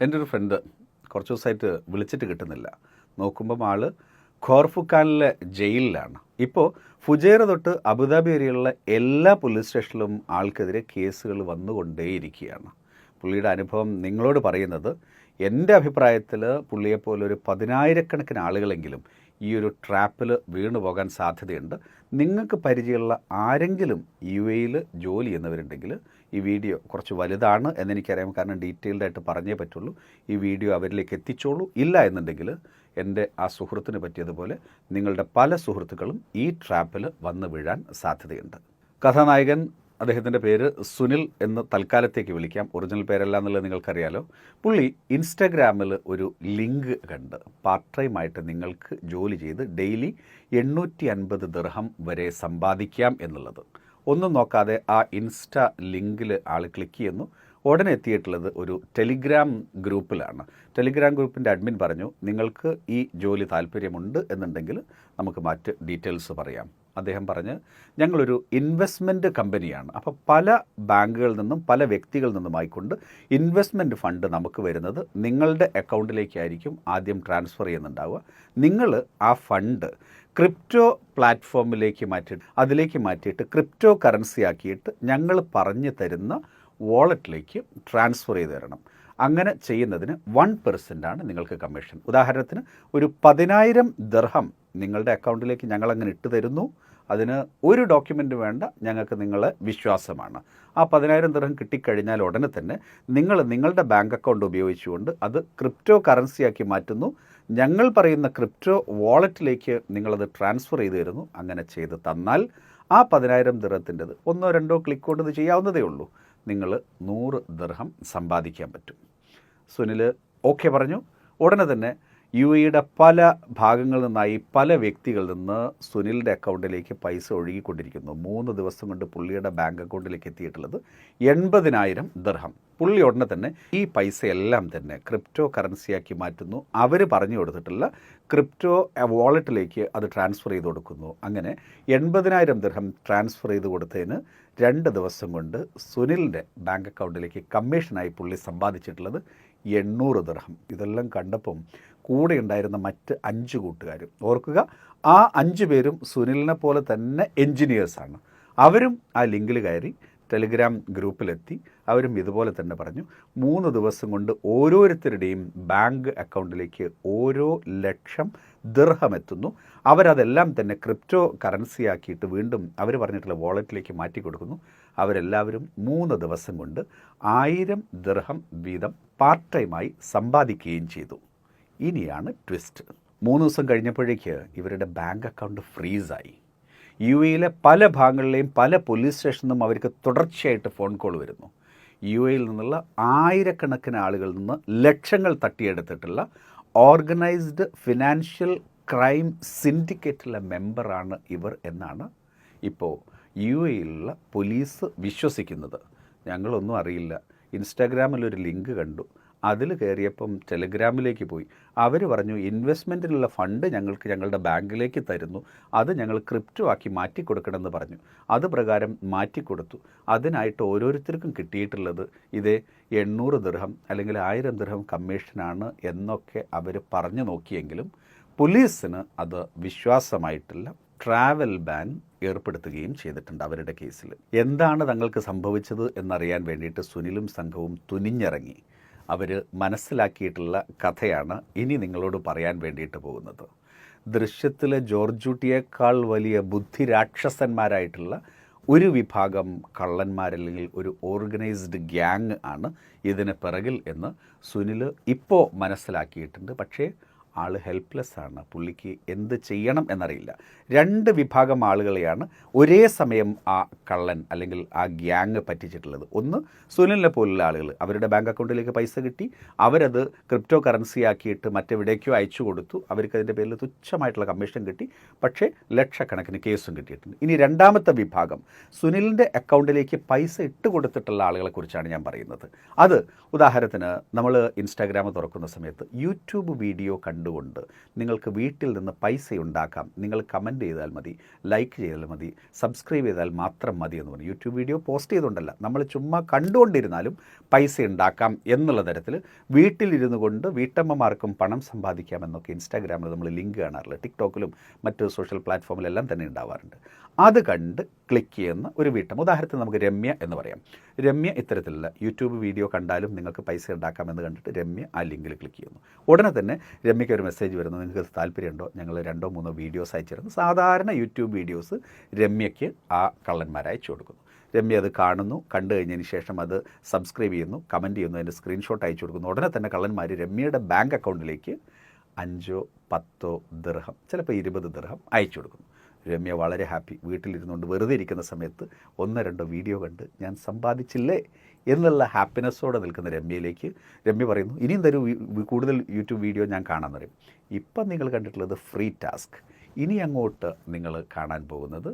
എന്റെ ഒരു ഫ്രണ്ട് കുറച്ച് ദിവസമായിട്ട് വിളിച്ചിട്ട് കിട്ടുന്നില്ല. നോക്കുമ്പം ആൾ ഖോർഫുഖാനിലെ ജയിലിലാണ്. ഇപ്പോൾ ഫുജൈറ തൊട്ട് അബുദാബി വരെയുള്ള എല്ലാ പോലീസ് സ്റ്റേഷനിലും ആൾക്കെതിരെ കേസുകൾ വന്നുകൊണ്ടേയിരിക്കുകയാണ്. പുള്ളിയുടെ അനുഭവം നിങ്ങളോട് പറയുന്നത് എന്റെ അഭിപ്രായത്തിൽ പുള്ളിയെപ്പോലെ ഒരു പതിനായിരക്കണക്കിന് ആളുകളെങ്കിലും ഈ ഒരു ട്രാപ്പിൽ വീണു പോകാൻ സാധ്യതയുണ്ട്. നിങ്ങൾക്ക് പരിചയമുള്ള ആരെങ്കിലും യു എയിൽ ജോലി ചെയ്യുന്നവരുണ്ടെങ്കിൽ ഈ വീഡിയോ കുറച്ച് വലുതാണ് എന്നെനിക്കറിയാം. കാരണം ഡീറ്റെയിൽഡ് ആയിട്ട് പറഞ്ഞേ പറ്റുള്ളൂ. ഈ വീഡിയോ അവരിലേക്ക് എത്തിച്ചോളൂ. ഇല്ല എന്നുണ്ടെങ്കിൽ എന്റെ ആ സുഹൃത്തിന് പറ്റിയതുപോലെ നിങ്ങളുടെ പല സുഹൃത്തുക്കളും ഈ ട്രാപ്പിൽ വന്നു വീഴാൻ സാധ്യതയുണ്ട്. കഥാനായകൻ അദ്ദേഹത്തിന്റെ പേര് സുനിൽ എന്ന് തൽക്കാലത്തേക്ക് വിളിക്കാം. ഒറിജിനൽ പേരല്ല എന്നുള്ളത് നിങ്ങൾക്കറിയാലോ. പുള്ളി ഇൻസ്റ്റഗ്രാമിൽ ഒരു ലിങ്ക് കണ്ട് പാർട്ട് ടൈം ആയിട്ട് നിങ്ങൾക്ക് ജോലി ചെയ്ത് ഡെയിലി എണ്ണൂറ്റി അൻപത് ദിർഹം വരെ സമ്പാദിക്കാം എന്നുള്ളത്. ഒന്നും നോക്കാതെ ആ ഇൻസ്റ്റ ലിങ്കിൽ ആൾ ക്ലിക്ക് ചെയ്യുന്നു. ഉടനെ എത്തിയിട്ടുള്ളത് ഒരു ടെലിഗ്രാം ഗ്രൂപ്പിലാണ്. ടെലിഗ്രാം ഗ്രൂപ്പിന്റെ അഡ്മിൻ പറഞ്ഞു നിങ്ങൾക്ക് ഈ ജോലി താല്പര്യമുണ്ട് എന്നുണ്ടെങ്കിൽ നമുക്ക് മറ്റ് ഡീറ്റെയിൽസ് പറയാം. അദ്ദേഹം പറഞ്ഞ് ഞങ്ങളൊരു ഇൻവെസ്റ്റ്മെന്റ് കമ്പനിയാണ് അപ്പോൾ പല ബാങ്കുകളിൽ നിന്നും പല വ്യക്തികളിൽ നിന്നുമായിക്കൊണ്ട് ഇൻവെസ്റ്റ്മെന്റ് ഫണ്ട് നമുക്ക് വരുന്നത് നിങ്ങളുടെ അക്കൗണ്ടിലേക്കായിരിക്കും ആദ്യം ട്രാൻസ്ഫർ ചെയ്യുന്നുണ്ടാവുക. നിങ്ങൾ ആ ഫണ്ട് ക്രിപ്റ്റോ പ്ലാറ്റ്ഫോമിലേക്ക് മാറ്റിയിട്ട് അതിലേക്ക് മാറ്റിയിട്ട് ക്രിപ്റ്റോ കറൻസി ആക്കിയിട്ട് ഞങ്ങൾ പറഞ്ഞു തരുന്ന വാളറ്റിലേക്ക് ട്രാൻസ്ഫർ ചെയ്ത് തരണം. അങ്ങനെ ചെയ്യുന്നതിന് വൺ ആണ് നിങ്ങൾക്ക് കമ്മീഷൻ ഉദാഹരണത്തിന് ഒരു പതിനായിരം ദർഹം നിങ്ങളുടെ അക്കൗണ്ടിലേക്ക് ഞങ്ങളങ്ങനെ ഇട്ട് തരുന്നു. അതിന് ഒരു ഡോക്യുമെന്റ് വേണ്ട ഞങ്ങൾക്ക് നിങ്ങളെ വിശ്വാസമാണ്. ആ പതിനായിരം ദർഹം കിട്ടിക്കഴിഞ്ഞാൽ ഉടനെ തന്നെ നിങ്ങൾ നിങ്ങളുടെ ബാങ്ക് അക്കൗണ്ട് ഉപയോഗിച്ചുകൊണ്ട് അത് ക്രിപ്റ്റോ കറൻസിയാക്കി മാറ്റുന്നു. ഞങ്ങൾ പറയുന്ന ക്രിപ്റ്റോ വാളറ്റിലേക്ക് നിങ്ങളത് ട്രാൻസ്ഫർ ചെയ്ത് തരുന്നു. അങ്ങനെ ചെയ്ത് തന്നാൽ ആ പതിനായിരം ദിർഹത്തിന്റെത് ഒന്നോ രണ്ടോ ക്ലിക്ക് കൊണ്ട് ഇത് ചെയ്യാവുന്നതേ ഉള്ളൂ. നിങ്ങൾ നൂറ് ദിർഹം സമ്പാദിക്കാൻ പറ്റും. സുനിൽ ഓക്കെ പറഞ്ഞു. ഉടനെ തന്നെ യു എയുടെ പല ഭാഗങ്ങളിൽ നിന്നായി പല വ്യക്തികളിൽ നിന്ന് സുനിലിന്റെ അക്കൗണ്ടിലേക്ക് പൈസ ഒഴുകിക്കൊണ്ടിരിക്കുന്നു. മൂന്ന് ദിവസം കൊണ്ട് പുള്ളിയുടെ ബാങ്ക് അക്കൗണ്ടിലേക്ക് എത്തിയിട്ടുള്ളത് എൺപതിനായിരം ദർഹം. പുള്ളി ഉടനെ തന്നെ ഈ പൈസയെല്ലാം തന്നെ ക്രിപ്റ്റോ കറൻസിയാക്കി മാറ്റുന്നു. അവർ പറഞ്ഞു കൊടുത്തിട്ടുള്ള ക്രിപ്റ്റോ വാളറ്റിലേക്ക് അത് ട്രാൻസ്ഫർ ചെയ്ത് കൊടുക്കുന്നു. അങ്ങനെ എൺപതിനായിരം ദർഹം ട്രാൻസ്ഫർ ചെയ്ത് കൊടുത്തതിന് രണ്ട് ദിവസം കൊണ്ട് സുനിലിന്റെ ബാങ്ക് അക്കൗണ്ടിലേക്ക് കമ്മീഷനായി പുള്ളി സമ്പാദിച്ചിട്ടുള്ളത് എണ്ണൂറ് ദർഹം. ഇതെല്ലാം കണ്ടപ്പം കൂടെ ഉണ്ടായിരുന്ന മറ്റ് അഞ്ച് കൂട്ടുകാരും. ഓർക്കുക ആ അഞ്ച് പേരും സുനിലിനെ പോലെ തന്നെ എൻജിനീയേഴ്സാണ്. അവരും ആ ലിങ്കിൽ കയറി ടെലിഗ്രാം ഗ്രൂപ്പിലെത്തി അവരും ഇതുപോലെ തന്നെ പറഞ്ഞു. മൂന്ന് ദിവസം കൊണ്ട് ഓരോരുത്തരുടെയും ബാങ്ക് അക്കൗണ്ടിലേക്ക് ഓരോ ലക്ഷം ദിർഹം എത്തുന്നു. അവരതെല്ലാം തന്നെ ക്രിപ്റ്റോ കറൻസി ആക്കിയിട്ട് വീണ്ടും അവർ പറഞ്ഞിട്ടുള്ള വാളറ്റിലേക്ക് മാറ്റി കൊടുക്കുന്നു. അവരെല്ലാവരും മൂന്ന് ദിവസം കൊണ്ട് ആയിരം ദിർഹം വീതം പാർട്ട് ടൈമായി സമ്പാദിക്കുകയും ചെയ്തു. ഇനിയാണ് ട്വിസ്റ്റ്. മൂന്ന് ദിവസം കഴിഞ്ഞപ്പോഴേക്ക് ഇവരുടെ ബാങ്ക് അക്കൗണ്ട് ഫ്രീസായി. യു എയിലെ പല ഭാഗങ്ങളിലെയും പല പോലീസ് സ്റ്റേഷനിൽ നിന്നും അവർക്ക് തുടർച്ചയായിട്ട് ഫോൺ കോൾ വരുന്നു. യു എയിൽ നിന്നുള്ള ആയിരക്കണക്കിന് ആളുകളിൽ നിന്ന് ലക്ഷങ്ങൾ തട്ടിയെടുത്തിട്ടുള്ള ഓർഗനൈസ്ഡ് ഫിനാൻഷ്യൽ ക്രൈം സിൻഡിക്കേറ്റിലെ മെമ്പറാണ് ഇവർ എന്നാണ് ഇപ്പോൾ യു എയിലുള്ള പോലീസ് വിശ്വസിക്കുന്നത്. ഞങ്ങളൊന്നും അറിയില്ല. ഇൻസ്റ്റാഗ്രാമിലൊരു ലിങ്ക് കണ്ടു. അതിൽ കയറിയപ്പം ടെലിഗ്രാമിലേക്ക് പോയി. അവർ പറഞ്ഞു ഇൻവെസ്റ്റ്മെന്റിനുള്ള ഫണ്ട് ഞങ്ങൾക്ക് ഞങ്ങളുടെ ബാങ്കിലേക്ക് തരുന്നു. അത് ഞങ്ങൾ ക്രിപ്റ്റോ ആക്കി മാറ്റി കൊടുക്കണമെന്ന് പറഞ്ഞു. അത് പ്രകാരം മാറ്റിക്കൊടുത്തു. അതിനായിട്ട് ഓരോരുത്തർക്കും കിട്ടിയിട്ടുള്ളത് ഇതേ എണ്ണൂറ് ദൃഹം അല്ലെങ്കിൽ ആയിരം ദൃഹം കമ്മീഷനാണ് എന്നൊക്കെ അവർ പറഞ്ഞു നോക്കിയെങ്കിലും പോലീസിന് അത് വിശ്വാസമായിട്ടില്ല. ട്രാവൽ ബാൻ ഏർപ്പെടുത്തുകയും ചെയ്തിട്ടുണ്ട് അവരുടെ കേസിൽ എന്താണ് തങ്ങൾക്ക് സംഭവിച്ചത് എന്നറിയാൻ വേണ്ടിയിട്ട് സുനിലും സംഘവും തുനിഞ്ഞിറങ്ങി. അവർ മനസ്സിലാക്കിയിട്ടുള്ള കഥയാണ് ഇനി നിങ്ങളോട് പറയാൻ വേണ്ടിയിട്ട് പോകുന്നത്. ദൃശ്യത്തിലെ ജോർജുട്ടിയേക്കാൾ വലിയ ബുദ്ധി രാക്ഷസന്മാരായിട്ടുള്ള ഒരു വിഭാഗം കള്ളന്മാരല്ലെങ്കിൽ ഒരു ഓർഗനൈസ്ഡ് ഗ്യാങ് ആണ് ഇതിന് പിറകിൽ എന്ന് സുനിൽ ഇപ്പോൾ മനസ്സിലാക്കിയിട്ടുണ്ട്. പക്ഷേ ആൾ ഹെൽപ്ലെസ് ആണ്. പുള്ളിക്ക് എന്ത് ചെയ്യണം എന്നറിയില്ല. രണ്ട് വിഭാഗം ആളുകളെയാണ് ഒരേ സമയം ആ കള്ളൻ അല്ലെങ്കിൽ ആ ഗ്യാങ് പറ്റിച്ചിട്ടുള്ളത്. ഒന്ന് സുനിലിനെ പോലുള്ള ആളുകൾ അവരുടെ ബാങ്ക് അക്കൗണ്ടിലേക്ക് പൈസ കിട്ടി. അവരത് ക്രിപ്റ്റോ കറൻസി ആക്കിയിട്ട് മറ്റെവിടേക്കോ അയച്ചു കൊടുത്തു. അവർക്ക് അതിന്റെ പേരിൽ തുച്ഛമായിട്ടുള്ള കമ്മീഷൻ കിട്ടി. പക്ഷേ ലക്ഷക്കണക്കിന് കേസും കിട്ടിയിട്ടുണ്ട്. ഇനി രണ്ടാമത്തെ വിഭാഗം സുനിലിന്റെ അക്കൗണ്ടിലേക്ക് പൈസ ഇട്ട് കൊടുത്തിട്ടുള്ള ആളുകളെക്കുറിച്ചാണ് ഞാൻ പറയുന്നത്. അത് ഉദാഹരണത്തിന് നമ്മൾ ഇൻസ്റ്റാഗ്രാം തുറക്കുന്ന സമയത്ത് യൂട്യൂബ് വീഡിയോ കണ്ട് കണ്ടുകൊണ്ട് നിങ്ങൾക്ക് വീട്ടിൽ നിന്ന് പൈസ ഉണ്ടാക്കാം നിങ്ങൾ കമന്റ് ചെയ്താൽ മതി ലൈക്ക് ചെയ്താൽ മതി സബ്സ്ക്രൈബ് ചെയ്താൽ മാത്രം മതി എന്ന് പറഞ്ഞു. യൂട്യൂബ് വീഡിയോ പോസ്റ്റ് ചെയ്തുകൊണ്ടല്ല. നമ്മൾ ചുമ്മാ കണ്ടുകൊണ്ടിരുന്നാലും പൈസ ഉണ്ടാക്കാം എന്നുള്ള തരത്തിൽ വീട്ടിലിരുന്നു കൊണ്ട് വീട്ടമ്മമാർക്കും പണം സമ്പാദിക്കാം എന്നൊക്കെ ഇൻസ്റ്റാഗ്രാമിൽ നമ്മൾ ലിങ്ക് കാണാറില്ല ടിക്ടോക്കിലും മറ്റു സോഷ്യൽ പ്ലാറ്റ്ഫോമിലെല്ലാം തന്നെ ഉണ്ടാവാറുണ്ട്. അത് കണ്ട് ക്ലിക്ക് ചെയ്യുന്ന ഒരു വീട്ടം. ഉദാഹരണത്തിന് നമുക്ക് രമ്യ എന്ന് പറയാം. രമ്യ ഇത്തരത്തിലുള്ള യൂട്യൂബ് വീഡിയോ കണ്ടാലും നിങ്ങൾക്ക് പൈസ ഉണ്ടാക്കാമെന്ന് കണ്ടിട്ട് രമ്യ ആ ലിങ്കിൽ ക്ലിക്ക് ചെയ്യുന്നു. ഉടനെ തന്നെ രമ്യയ്ക്ക് ഒരു മെസ്സേജ് വരുന്നു. നിങ്ങൾക്ക് താല്പര്യമുണ്ടോ? ഞങ്ങൾ രണ്ടോ മൂന്നോ വീഡിയോസ് അയച്ചിരുന്നു. സാധാരണ യൂട്യൂബ് വീഡിയോസ് രമ്യയ്ക്ക് ആ കള്ളന്മാർ അയച്ചു കൊടുക്കുന്നു. രമ്യ അത് കാണുന്നു. കണ്ടു കഴിഞ്ഞതിന് ശേഷം അത് സബ്സ്ക്രൈബ് ചെയ്യുന്നു. കമന്റ് ചെയ്യുന്നു. അതിന്റെ സ്ക്രീൻഷോട്ട് അയച്ചു കൊടുക്കുന്നു. ഉടനെ തന്നെ കള്ളന്മാർ രമ്യയുടെ ബാങ്ക് അക്കൗണ്ടിലേക്ക് അഞ്ചോ പത്തോ ദൃഹം ചിലപ്പോൾ ഇരുപത് ദൃഹം അയച്ചു കൊടുക്കുന്നു. രമ്യ വളരെ ഹാപ്പി വീട്ടിലിരുന്നുകൊണ്ട് വെറുതെ ഇരിക്കുന്ന സമയത്ത് ഒന്നോ രണ്ടോ വീഡിയോ കണ്ട് ഞാൻ സമ്പാദിച്ചില്ലേ എന്നുള്ള ഹാപ്പിനെസ്സോടെ നിൽക്കുന്ന രമ്യയിലേക്ക് രമ്യ പറയുന്നു ഇനിയും തരൂ കൂടുതൽ യൂട്യൂബ് വീഡിയോ ഞാൻ കാണാൻ പറയും. ഇപ്പം നിങ്ങൾ കണ്ടിട്ടുള്ളത് ഫ്രീ ടാസ്ക്. ഇനി അങ്ങോട്ട് നിങ്ങൾ കാണാൻ പോകുന്നത്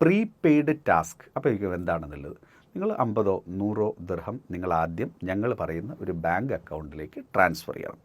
പ്രീ പ്രീപെയ്ഡ് ടാസ്ക്. അപ്പോൾ എന്താണെന്നുള്ളത്? നിങ്ങൾ അമ്പതോ നൂറോ ദിർഹം നിങ്ങൾ ആദ്യം ഞങ്ങൾ പറയുന്ന ഒരു ബാങ്ക് അക്കൗണ്ടിലേക്ക് ട്രാൻസ്ഫർ ചെയ്യണം.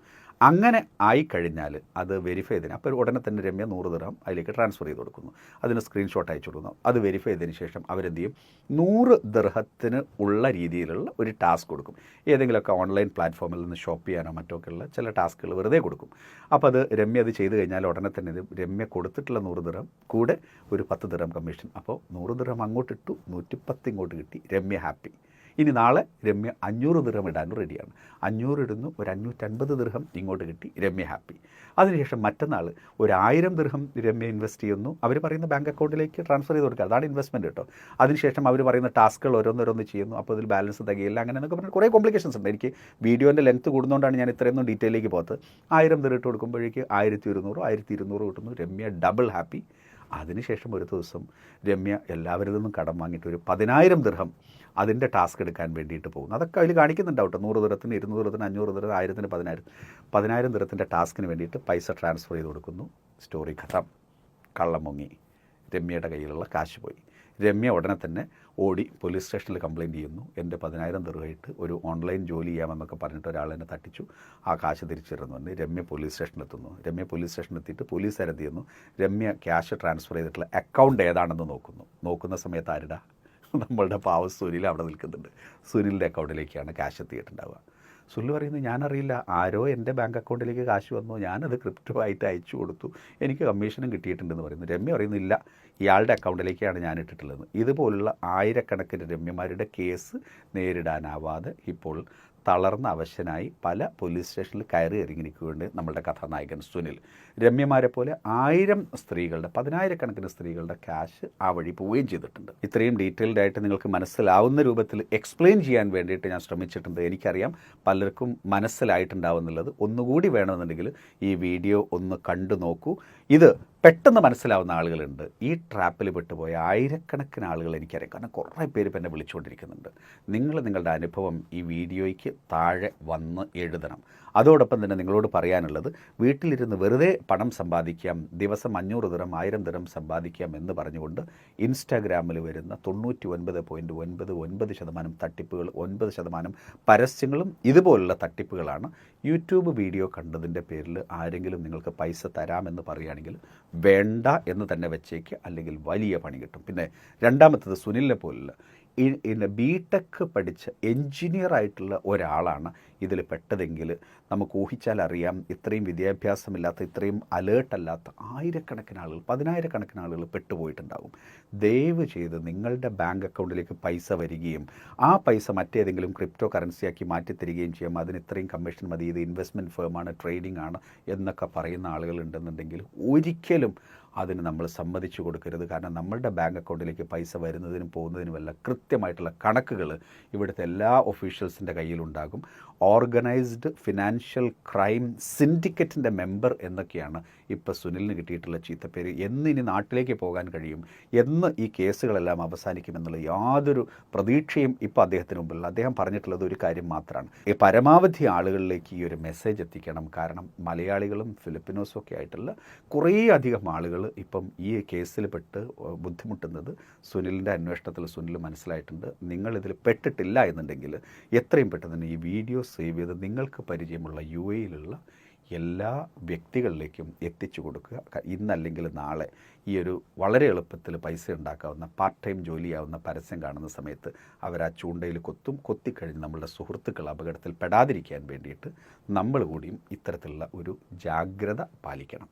അങ്ങനെ ആയിക്കഴിഞ്ഞാൽ അത് വെരിഫൈ ചെയ്തതിന് അപ്പോൾ ഉടനെ തന്നെ രമ്യ നൂറ് ദിർഹം അതിലേക്ക് ട്രാൻസ്ഫർ ചെയ്ത് കൊടുക്കുന്നു. അതിന് സ്ക്രീൻഷോട്ട് അയച്ചു കൊടുക്കുന്നു. അത് വെരിഫൈ ചെയ്തതിന് ശേഷം അവരെന്ത് ചെയ്യും നൂറ് ദിർഹത്തിന് ഉള്ള രീതിയിലുള്ള ഒരു ടാസ്ക് കൊടുക്കും. ഏതെങ്കിലുമൊക്കെ ഓൺലൈൻ പ്ലാറ്റ്ഫോമിൽ നിന്ന് ഷോപ്പ് ചെയ്യാനോ മറ്റൊക്കെ ഉള്ള ചില ടാസ്കുകൾ വെറുതെ കൊടുക്കും. അപ്പോൾ അത് രമ്യ അത് ചെയ്ത് കഴിഞ്ഞാൽ ഉടനെ തന്നെ ഇത് രമ്യ കൊടുത്തിട്ടുള്ള നൂറ് ദിറം കൂടെ ഒരു പത്ത് ദിറം കമ്മീഷൻ അപ്പോൾ നൂറ് ദിറം അങ്ങോട്ടിട്ടു നൂറ്റിപ്പത്ത് ഇങ്ങോട്ട് കിട്ടി. രമ്യ ഹാപ്പി ഇനി നാളെ രമ്യ അഞ്ഞൂറ് ദിർഹം ഇടാനും റെഡിയാണ് അഞ്ഞൂറ് ഇടുന്നു ഒരു അഞ്ഞൂറ്റൻപത് ദിർഹം ഇങ്ങോട്ട് കിട്ടി രമ്യ ഹാപ്പി അതിനുശേഷം മറ്റന്നാൾ ഒരു ആയിരം ദിർഹം രമ്യ ഇൻവെസ്റ്റ് ചെയ്യുന്നു. അവർ പറയുന്ന ബാങ്ക് അക്കൗണ്ടിലേക്ക് ട്രാൻസ്ഫർ ചെയ്ത് കൊടുക്കുക. അതാണ് ഇൻവെസ്റ്റ്മെന്റ് കേട്ടോ. അതിനുശേഷം അവർ പറയുന്ന ടാസ്കുകൾ ഓരോന്നോരോന്ന് ചെയ്യുന്നു. അപ്പോൾ അതിൽ ബാലൻസ് തികയില്ല അങ്ങനെ എന്നൊക്കെ പറഞ്ഞാൽ കുറേ കോംപ്ലിക്കേഷൻസ് ഉണ്ട്. എനിക്ക് വീഡിയോന്റെ ലെങ്ത് കൂടുന്നതുകൊണ്ടാണ് ഞാൻ ഇത്രയൊന്നും ഡീറ്റെയിലേക്ക് പോകത്ത് ആയിരം ദിർഹം ഇട്ട് കൊടുക്കുമ്പോഴേക്ക് ആയിരത്തി ഒരുന്നൂറ് ആയിരത്തി ഇരുന്നൂറ് കിട്ടുന്നു. രമ്യ ഡബിൾ ഹാപ്പി അതിനുശേഷം ഒരു ദിവസം രമ്യ എല്ലാവരിൽ നിന്നും കടം വാങ്ങിയിട്ട് ഒരു പതിനായിരം ദൃഹം അതിന്റെ ടാസ്ക് എടുക്കാൻ വേണ്ടിയിട്ട് പോകുന്നു. അതൊക്കെ അതിൽ കാണിക്കുന്നുണ്ടാവും കേട്ടോ. നൂറ് ദിറത്തിന് ഇരുന്നൂറ് ദിറത്തിന് അഞ്ഞൂറ് ദിറത്തിന് ആയിരത്തിന് പതിനായിരം. പതിനായിരം ദിറത്തിന്റെ ടാസ്കിന് വേണ്ടിയിട്ട് പൈസ ട്രാൻസ്ഫർ ചെയ്ത് കൊടുക്കുന്നു. സ്റ്റോറി കഥ കള്ളം മുങ്ങി. രമ്യയുടെ കയ്യിലുള്ള കാശ് പോയി. രമ്യ ഉടനെ തന്നെ ഓടി പോലീസ് സ്റ്റേഷനിൽ കംപ്ലയിന്റ് ചെയ്യുന്നു. എന്റെ പതിനായിരം ദിർഹമായിട്ട് ഒരു ഓൺലൈൻ ജോലി ചെയ്യാമെന്നൊക്കെ പറഞ്ഞിട്ട് ഒരാൾ എന്നെ തട്ടിച്ചു. ആ കാശ് തിരിച്ചിരുന്നു എന്ന് രമ്യ പോലീസ് സ്റ്റേഷനിലെത്തുന്നു. രമ്യ പോലീസ് സ്റ്റേഷനിലെത്തിയിട്ട് പോലീസ് എന്ത് ചെയ്യുന്നു. രമ്യ ക്യാഷ് ട്രാൻസ്ഫർ ചെയ്തിട്ടുള്ള അക്കൗണ്ട് ഏതാണെന്ന് നോക്കുന്നു. നോക്കുന്ന സമയത്ത് ആരുടെ? നമ്മളുടെ പാവ സുനിൽ അവിടെ നിൽക്കുന്നുണ്ട്. സുനിലിന്റെ അക്കൗണ്ടിലേക്കാണ് ക്യാഷ് എത്തിയിട്ടുണ്ടാവുക. സുനിൽ പറയുന്നത് ഞാനറിയില്ല. ആരോ എന്റെ ബാങ്ക് അക്കൗണ്ടിലേക്ക് കാശ് വന്നു. ഞാനത് ക്രിപ്റ്റോ ആയിട്ട് അയച്ചു കൊടുത്തു. എനിക്ക് കമ്മീഷനും കിട്ടിയിട്ടുണ്ടെന്ന് പറയുന്നു. രമ്യ പറയുന്നില്ല. ഇയാളുടെ അക്കൗണ്ടിലേക്കാണ് ഞാൻ ഇട്ടിട്ടുള്ളത്. ഇതുപോലുള്ള ആയിരക്കണക്കിന് രമ്യമാരുടെ കേസ് നേരിടാനാവാതെ ഇപ്പോൾ തളർന്ന അവശനായി പല പോലീസ് സ്റ്റേഷനിൽ കയറി ഇറങ്ങിയിരിക്കുകയുണ്ട് നമ്മളുടെ കഥാനായകൻ സുനിൽ. രമ്യമാരെ പോലെ ആയിരം സ്ത്രീകളുടെ പതിനായിരക്കണക്കിന് സ്ത്രീകളുടെ ക്യാഷ് ആ വഴി പോവുകയും ചെയ്തിട്ടുണ്ട്. ഇത്രയും ഡീറ്റെയിൽഡ് ആയിട്ട് നിങ്ങൾക്ക് മനസ്സിലാവുന്ന രൂപത്തിൽ എക്സ്പ്ലെയിൻ ചെയ്യാൻ വേണ്ടിയിട്ട് ഞാൻ ശ്രമിച്ചിട്ടുണ്ട്. എനിക്കറിയാം പലർക്കും മനസ്സിലായിട്ടുണ്ടാവുന്നുള്ളത്. ഒന്നുകൂടി വേണമെന്നുണ്ടെങ്കിൽ ഈ വീഡിയോ ഒന്ന് കണ്ടു നോക്കൂ. ഇത് പെട്ടെന്ന് മനസ്സിലാവുന്ന ആളുകളുണ്ട്. ഈ ട്രാപ്പിൽ പെട്ടുപോയ ആയിരക്കണക്കിന് ആളുകൾ എനിക്കറിയാം. കാരണം കുറേ പേര് എന്നെ വിളിച്ചുകൊണ്ടിരിക്കുന്നുണ്ട്. നിങ്ങൾ നിങ്ങളുടെ അനുഭവം ഈ വീഡിയോയ്ക്ക് താഴെ വന്ന് എഴുതണം. അതോടൊപ്പം തന്നെ നിങ്ങളോട് പറയാനുള്ളത് വീട്ടിലിരുന്ന് വെറുതെ പണം സമ്പാദിക്കാം ദിവസം അഞ്ഞൂറ് തരം ആയിരം തരം സമ്പാദിക്കാം എന്ന് പറഞ്ഞുകൊണ്ട് ഇൻസ്റ്റാഗ്രാമിൽ വരുന്ന തൊണ്ണൂറ്റി ഒൻപത് പോയിന്റ് ഒൻപത് ഒൻപത് ശതമാനം തട്ടിപ്പുകൾ ഒൻപത് ശതമാനം പരസ്യങ്ങളും ഇതുപോലുള്ള തട്ടിപ്പുകളാണ്. യൂട്യൂബ് വീഡിയോ കണ്ടതിന്റെ പേരിൽ ആരെങ്കിലും നിങ്ങൾക്ക് പൈസ തരാമെന്ന് പറയുകയാണെങ്കിൽ വേണ്ട എന്ന് തന്നെ വെച്ചേക്ക് അല്ലെങ്കിൽ വലിയ പണി കിട്ടും. പിന്നെ രണ്ടാമത്തത് സുനിലിനെ പോലുള്ള ബി ടെക് പഠിച്ച എൻജിനീയർ ആയിട്ടുള്ള ഒരാളാണ് ഇതിൽ പെട്ടതെങ്കിൽ നമുക്ക് ഊഹിച്ചാൽ അറിയാം ഇത്രയും വിദ്യാഭ്യാസമില്ലാത്ത ഇത്രയും അലേർട്ടല്ലാത്ത ആയിരക്കണക്കിന് ആളുകൾ പതിനായിരക്കണക്കിന് ആളുകൾ പെട്ടുപോയിട്ടുണ്ടാകും. ദയവ് ചെയ്ത് നിങ്ങളുടെ ബാങ്ക് അക്കൗണ്ടിലേക്ക് പൈസ വരികയും ആ പൈസ മറ്റേതെങ്കിലും ക്രിപ്റ്റോ കറൻസിയാക്കി മാറ്റിത്തരികയും ചെയ്യാം. അതിന് ഇത്രയും കമ്മീഷൻ മതി. ഇത് ഇൻവെസ്റ്റ്മെന്റ് ഫേമാണ് ട്രേഡിംഗ് ആണ് എന്നൊക്കെ പറയുന്ന ആളുകൾ ഉണ്ടെന്നുണ്ടെങ്കിൽ ഒരിക്കലും അതിന് നമ്മൾ സമ്മതിച്ചു കൊടുക്കരുത്. കാരണം നമ്മളുടെ ബാങ്ക് അക്കൗണ്ടിലേക്ക് പൈസ വരുന്നതിനും പോകുന്നതിനുമല്ല കൃത്യമായിട്ടുള്ള കണക്കുകൾ ഇവിടുത്തെ എല്ലാ ഒഫീഷ്യൽസിന്റെ കയ്യിലുണ്ടാകും. ഓർഗനൈസ്ഡ് ഫിനാൻഷ്യൽ ക്രൈം സിൻഡിക്കറ്റിന്റെ മെമ്പർ എന്നൊക്കെയാണ് ഇപ്പോൾ സുനിലിന് കിട്ടിയിട്ടുള്ള ചീത്തപ്പേര് എന്ന് ഇനി നാട്ടിലേക്ക് പോകാൻ കഴിയും? എന്ന് ഈ കേസുകളെല്ലാം അവസാനിക്കുമെന്നുള്ള യാതൊരു പ്രതീക്ഷയും ഇപ്പോൾ അദ്ദേഹത്തിന് മുമ്പിലുള്ള അദ്ദേഹം പറഞ്ഞിട്ടുള്ളത് ഒരു കാര്യം മാത്രമാണ് ഈ പരമാവധി ആളുകളിലേക്ക് ഈ ഒരു മെസ്സേജ് എത്തിക്കണം. കാരണം മലയാളികളും ഫിലിപ്പിനോസും ഒക്കെ ആയിട്ടുള്ള കുറേ അധികം ആളുകൾ ഇപ്പം ഈ കേസിൽ പെട്ട് ബുദ്ധിമുട്ടുന്നത് സുനിലിന്റെ അന്വേഷണത്തിൽ സുനിൽ മനസ്സിലായിട്ടുണ്ട്. നിങ്ങളിതിൽ പെട്ടിട്ടില്ല എന്നുണ്ടെങ്കിൽ എത്രയും പെട്ടെന്ന് ഈ വീഡിയോ സേവ് ചെയ്ത് നിങ്ങൾക്ക് പരിചയമുള്ള യു എയിലുള്ള എല്ലാ വ്യക്തികളിലേക്കും എത്തിച്ചു കൊടുക്കുക. ഇന്നല്ലെങ്കിൽ നാളെ ഈ ഒരു വളരെ എളുപ്പത്തിൽ പൈസ ഉണ്ടാക്കാവുന്ന പാർട്ട് ടൈം ജോലിയാവുന്ന പരസ്യം കാണുന്ന സമയത്ത് അവർ ആ ചൂണ്ടയിൽ കൊത്തും കൊത്തിക്കഴിഞ്ഞ് നമ്മളുടെ സുഹൃത്തുക്കൾ അപകടത്തിൽ പെടാതിരിക്കാൻ വേണ്ടിയിട്ട് നമ്മൾ കൂടിയും ഇത്തരത്തിലുള്ള ഒരു ജാഗ്രത പാലിക്കണം.